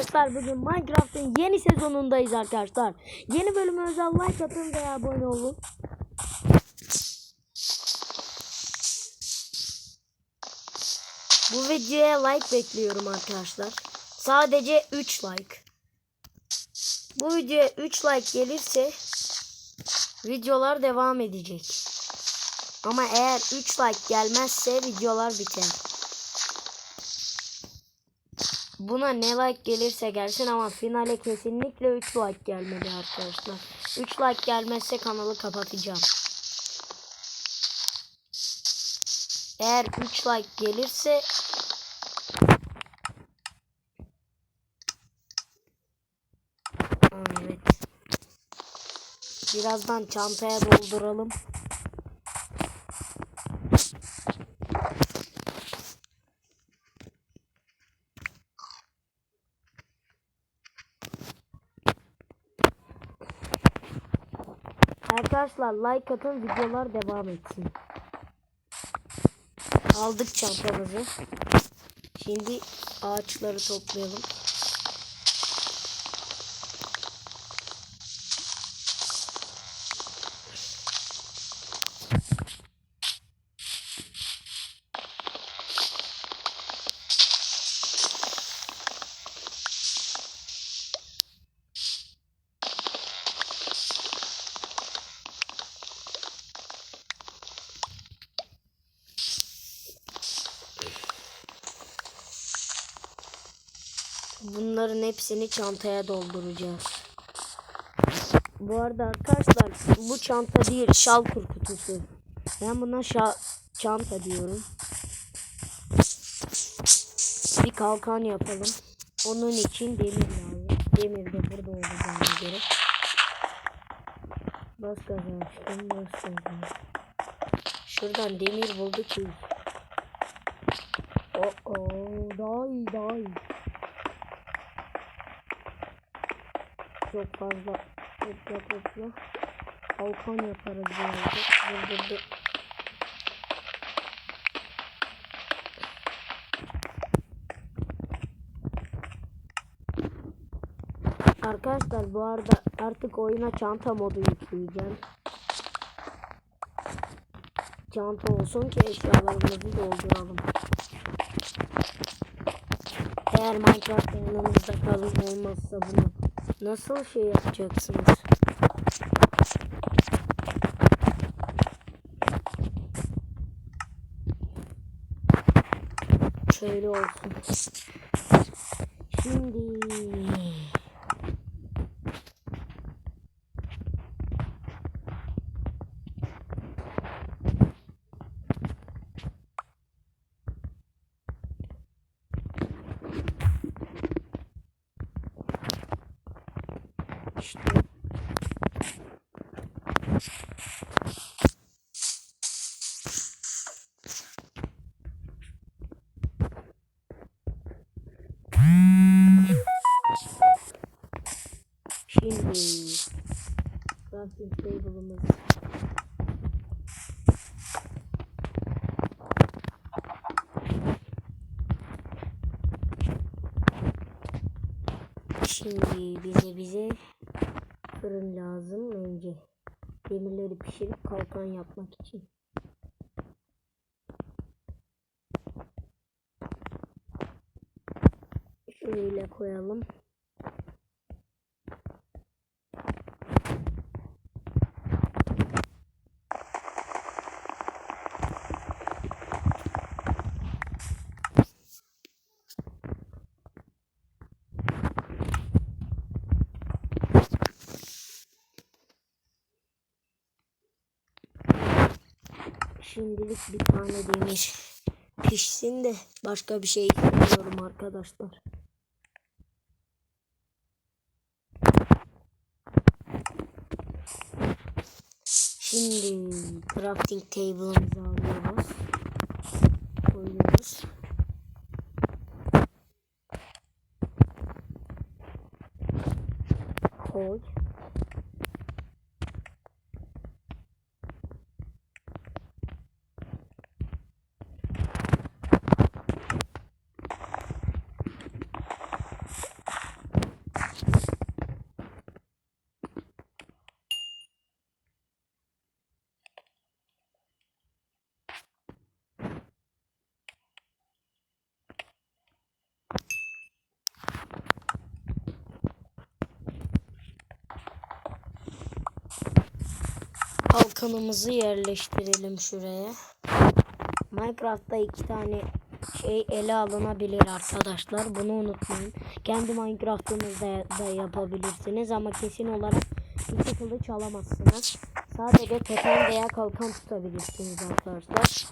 Arkadaşlar bugün Minecraft'ın yeni sezonundayız arkadaşlar. Yeni bölüme özel like atın veya abone olun. Bu videoya like bekliyorum arkadaşlar. Sadece 3 like. Bu videoya 3 like gelirse videolar devam edecek. Ama eğer 3 like gelmezse videolar biter. Buna ne like gelirse gelsin ama finale kesinlikle 3 like gelmeli arkadaşlar. 3 like gelmezse kanalı kapatacağım. Eğer 3 like gelirse Evet. Birazdan çantaya dolduralım. Arkadaşlar like atın videolar devam etsin. Aldık çantamızı. Şimdi ağaçları toplayalım. Bunların hepsini çantaya dolduracağız. Bu arada arkadaşlar bu çanta değil şalkur kutusu. Ben buna şa çanta diyorum. Bir kalkan yapalım. Onun için demir lazım. Demir de burada olacağına göre. Bas gaza açtım. Bas gaza. Şuradan demir bulduk ki. Oh oh daha iyi daha iyi. Çok fazla topla topla. Kalkan yaparız birazcık. Dur dur dur. Arkadaşlar bu arada artık oyuna çanta modu yükleyeceğim. Çanta olsun ki eşyalarımızı dolduralım. Eğer Minecraft yanımızda kalın olmazsa bunu nasıl şey yapacaksınız? Şöyle olsun. Şimdi crafting table'ımız Şimdi bize bize fırın lazım önce. Demirleri pişirip kalkan yapmak için. Şöyle koyalım. Şimdilik bir tane demir pişsin de başka bir şey istemiyorum arkadaşlar. Şimdi crafting table'ımızı alıyoruz. Koyuyoruz. Koy. Kalkanımızı yerleştirelim şuraya. Minecraft'ta iki tane şey ele alınabilir arkadaşlar. Bunu unutmayın. Kendi Minecraft'ınızda da yapabilirsiniz ama kesin olarak iki kılıç alamazsınız. Sadece totem veya kalkan tutabilirsiniz arkadaşlar.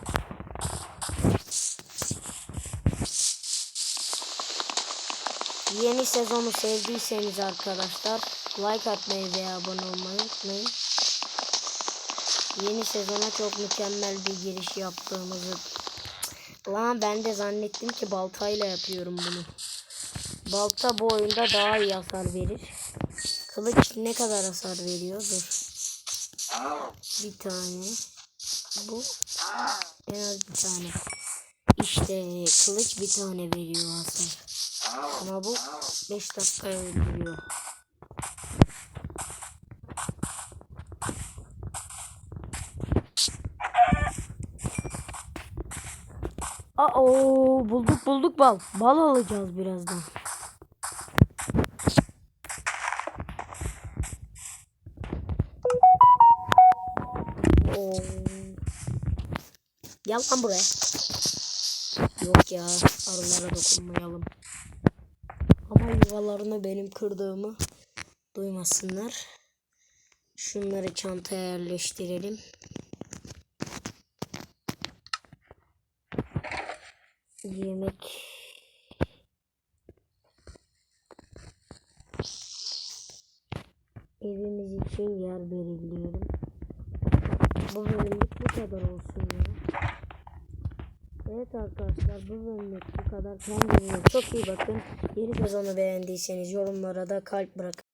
Yeni sezonu sevdiyseniz arkadaşlar like atmayı veya abone olmayı unutmayın. Yeni sezona çok mükemmel bir giriş yaptığımızı Lan ben de zannettim ki baltayla yapıyorum bunu. Balta bu oyunda daha iyi hasar verir. Kılıç ne kadar hasar veriyor? Dur. Bir tane. Bu en az bir tane. İşte kılıç bir tane veriyor hasar. Ama bu 5 dakika öldürüyor. Aa bulduk bulduk bal. Bal alacağız birazdan. Oo. Gel lan buraya. Yok ya arılara dokunmayalım. Ama yuvalarını benim kırdığımı duymasınlar. Şunları çantaya yerleştirelim. İçin yer belirliyorum. Bu bölümlük bu kadar olsun ya. Evet arkadaşlar bu bölümlük bu kadar. Kendinize çok iyi bakın. Yeni sezonu beğendiyseniz yorumlara da kalp bırakın.